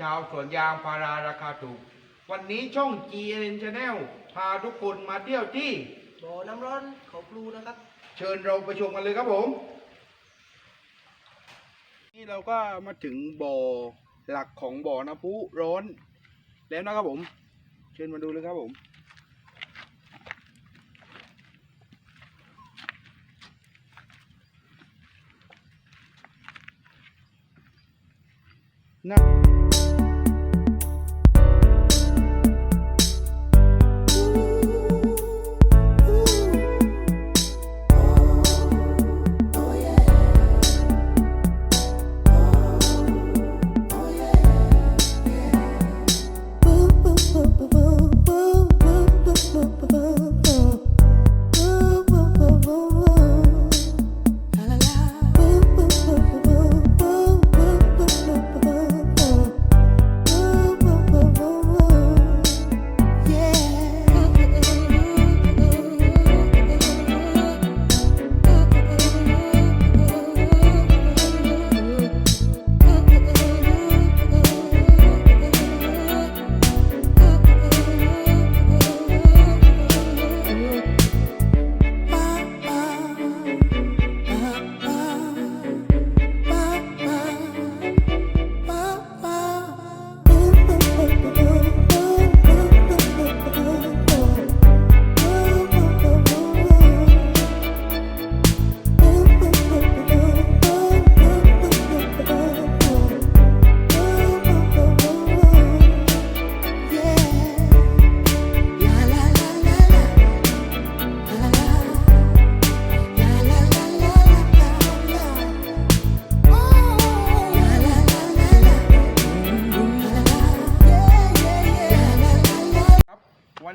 ชาวสวนยางพาราราคาถูก วันนี้ช่อง GN Channel พาทุกคนมาเที่ยวที่ บ่อน้ำร้อนเขาพลูนะครับ เชิญเราไปชมกันเลยครับผม นี่เราก็มาถึงบ่อหลักของบ่อน้ำพุร้อนแล้วนะครับผม เชิญมาดูเลยครับผม ค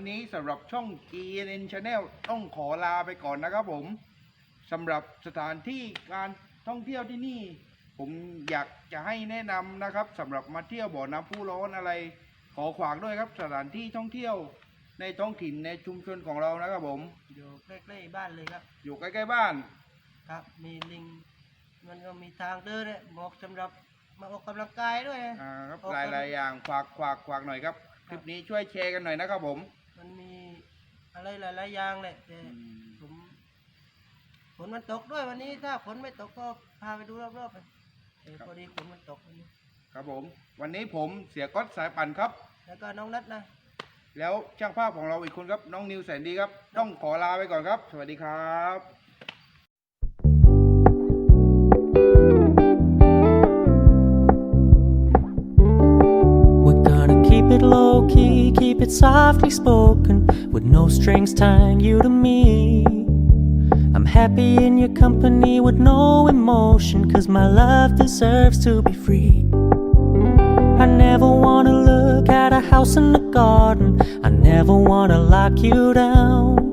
นนี้สำหรับช่อง GNN Channel ต้องขอลาไปก่อนนะครับผมสำหรับสถานที่การท่องเที่ยวที่นี่ ผมอยากจะให้แนะนำนะครับสำหรับมาเที่ยวบ่อน้ำพุร้อนอะไร ขอขวางด้วยครับสถานที่ท่องเที่ยวในท้องถิ่นในชุมชนของเรานะครับผม อยู่ใกล้ๆบ้านเลยครับ อยู่ใกล้ๆบ้าน ครับ มีลิง มันก็มีทางเดินเนี่ยเหมาะสำหรับมาออกกำลังกายด้วยนะอ่าครับโอเคหลายๆอย่างฝากฝากฝากหน่อยครับคลิปนี้ช่วยแชร์กันหน่อยนะครับผมมันมี อะไรหลายๆอย่างเลยแต่ผมฝนมันตกด้วยวันนี้ถ้าฝนไม่ตกก็พาไปดูรอบๆไปแต่พอดีฝนมันตกวันนี้ครับผม วันนี้ผมเสียก๊อตสายปั่นครับ แล้วก็น้องนัดนะ แล้วช่างภาพของเราอีกคนครับ น้องนิวแสนดีครับ ต้องขอลาไปก่อนครับ สวัสดีครับ We're gonna keep it low key, keep it softly spoken, with no strings tying you to me. I'm happy in your company with no emotion, cause my love deserves to be free. I never wanna look at a house in the garden, I never wanna lock you down.